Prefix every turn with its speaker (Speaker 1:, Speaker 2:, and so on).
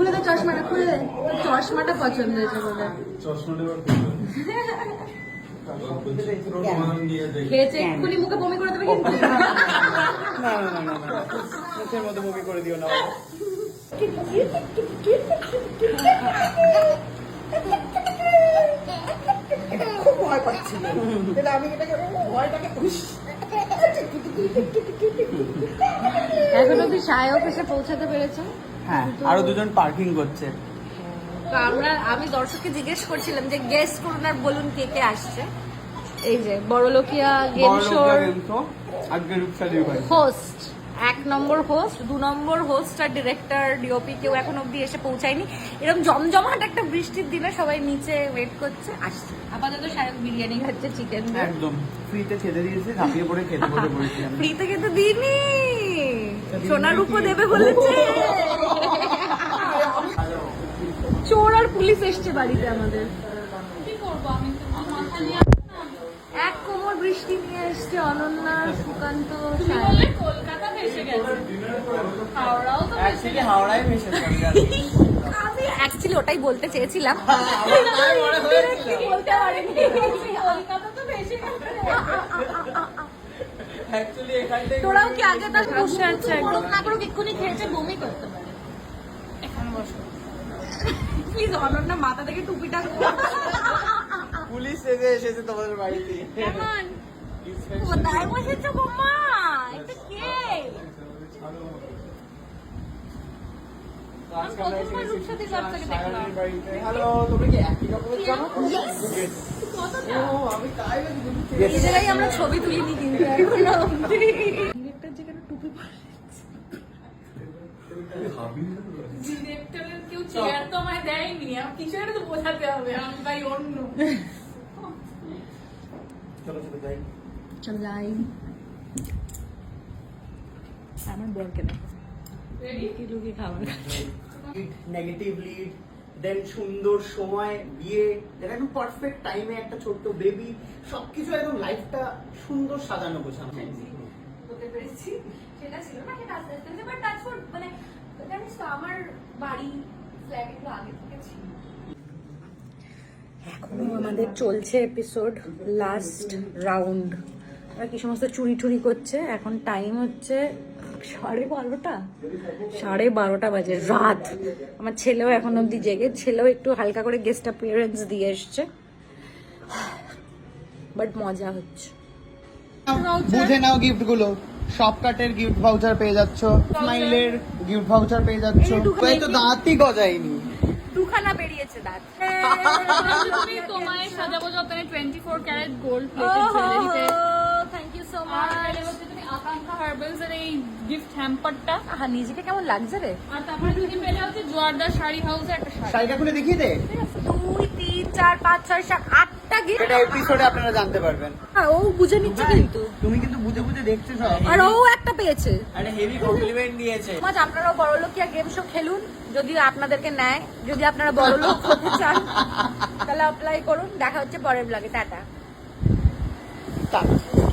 Speaker 1: খুলে দে চশমাটা খুলে দে। চশমাটা পছন্দ হয়েছে বলে। খেয়েছে এক্ষুনি মুখে বমি করে দেবে কিন্তু।
Speaker 2: না না না না না মুখের মধ্যে মুভি করে দিও না
Speaker 3: খুব ভয় পাচ্ছিল এটা আমি এটাকে ভয়টাকে উস,
Speaker 1: এখন অব্দি সায়ক এসে পৌঁছাতে পেরেছে?
Speaker 2: হ্যাঁ আরও দুজন পার্কিং করছে।
Speaker 1: তো আমরা আমি দর্শককে জিজ্ঞেস করছিলাম যে গেস করুন আর বলুন কে কে আসছে। এই যে বড়লোকিয়া গেম শোর
Speaker 2: আজকে রূপসাদি ভাই।
Speaker 1: হোস্ট এক নম্বর হোস্ট দু নম্বর হোস্ট আর ডিরেক্টর ডিওপি কেউ এখন অব্দি এসে পৌঁছায়নি। এরকম জমজমাট একটা বৃষ্টির দিনে সবাই নিচে ওয়েট করছে আসছে। আপাতত সায়ক বিরিয়ানি খাচ্ছে চিকেন
Speaker 2: একদম ফ্রিতে খেতে দিয়েছে ঝাঁপিয়ে পড়ে খেতে বসে পড়েছি
Speaker 1: ফ্রিতে কিন্তু দিইনি! সোনার উপর দেবে বলেছে। চোর পুলিশ এসছে বাড়িতে আমাদের।
Speaker 4: কি করব আমি? তো মাথা নিয়ে
Speaker 1: এক কোমর বৃষ্টি নিয়ে এসছে অনন্যা সুকান্ত
Speaker 4: কলকাতা ভেসে গেছে। হাওড়াও তো
Speaker 2: অ্যাকচুয়ালি হাওড়ায় ভেসে
Speaker 1: আমি অ্যাকচুয়ালি ওটাই বলতে চেয়েছিলাম।
Speaker 2: তাই হয়েছিল।
Speaker 1: বলতে পারিনি।
Speaker 4: কলকাতা তো ভেসে গেছে।
Speaker 2: অ্যাকচুয়ালি এখান থেকে
Speaker 1: তোরাও কি আগে তার বসে আছে না করুক এক্ষুনি খেয়েছে বমি করতে পারে।
Speaker 4: এখানে বসো।
Speaker 1: প্লিজ অনন্যা মাথা থেকে টুপিটা
Speaker 2: পুলিশ এসে এসেছে তোমাদের বাড়িতে।
Speaker 1: কেমন কোথায় বসেছো বোমা? এটা কে?
Speaker 2: আমরা
Speaker 4: প্রথমবার
Speaker 2: গেছি
Speaker 4: রূপসাদি ডিরেক্টরের কেউ চেয়ার তো আমায় দেয়নি আমার কিছু একটা তো বোঝাতে হবে আমি ভাই অন্য।
Speaker 2: চলো চলো যাই।
Speaker 1: চলাই আমার বরকে দেখো
Speaker 4: রেডি
Speaker 1: লুকি খাবার
Speaker 2: নেগেটিভ লিড দেন সুন্দর সময় বিয়ে দেন একদম পারফেক্ট টাইমে একটা ছোট্ট বেবি সবকিছু একদম লাইফটা সুন্দর সাজানো গোছানো।
Speaker 1: হতে পেরেছি। সেটা ছিল না সেটা আস্তে আস্তে বাট মানে জানিস তো আমার বাড়ি ফ্ল্যাট একটু আগে থেকে ছিল। এখনও আমাদের চলছে এপিসোড লাস্ট রাউন্ড ওরা কি সমস্ত চুরি টুরি করছে? এখন টাইম হচ্ছে সাড়ে বারোটা। সাড়ে বারোটা বাজে রাত। আমার ছেলেও এখন অবধি জেগে ছেলেও একটু হালকা করে গেস্ট অ্যাপিয়ারেন্স দিয়ে এসছে। বাট মজা হচ্ছে।
Speaker 2: বুঝে নাও গিফটগুলো। শপকাটের গিফট ভাউচার পেয়ে যাচ্ছ স্মাইলের গিফট ভাউচার পেয়ে যাচ্ছ।
Speaker 1: এই
Speaker 2: তো দাঁতই গজায়নি।
Speaker 1: দুখানা বেরিয়েছে দাঁত।
Speaker 4: তোমায় সাজাবো 24 carat gold plated
Speaker 1: you so much
Speaker 4: তুমি আকাঙ্ক্ষা হারবেলস এর এই গিফট হ্যাম্পারটা
Speaker 1: আহা নিজেকে কেমন লাগছে রে।
Speaker 4: আর তারপরে পেলে হচ্ছে জোয়ারদার শাড়ি হাউসে একটা শাড়ি।
Speaker 2: শাড়িটা খুলে দেখিয়ে দে।
Speaker 1: 2 3 4 5 6 7 8 লাগে
Speaker 2: এটা এপিসোডে আপনারা জানতে পারবেন।
Speaker 1: হ্যাঁ ও বুঝে নিচ্ছে কিন্তু।
Speaker 2: তুমি কিন্তু বুঝে বুঝে দেখছ
Speaker 1: আর ও একটা পেয়েছে।
Speaker 2: আরে হেভি কমপ্লিমেন্ট দিয়েছে।
Speaker 1: মাছ আপনারা বড়লোকিয়া গেম শো খেলুন যদি আপনাদেরকে নেয় যদি আপনারা বড়লোক হতে চান তাহলে অ্যাপ্লাই করুন। দেখা হচ্ছে পরের ব্লগে টাটা।
Speaker 2: টাটা।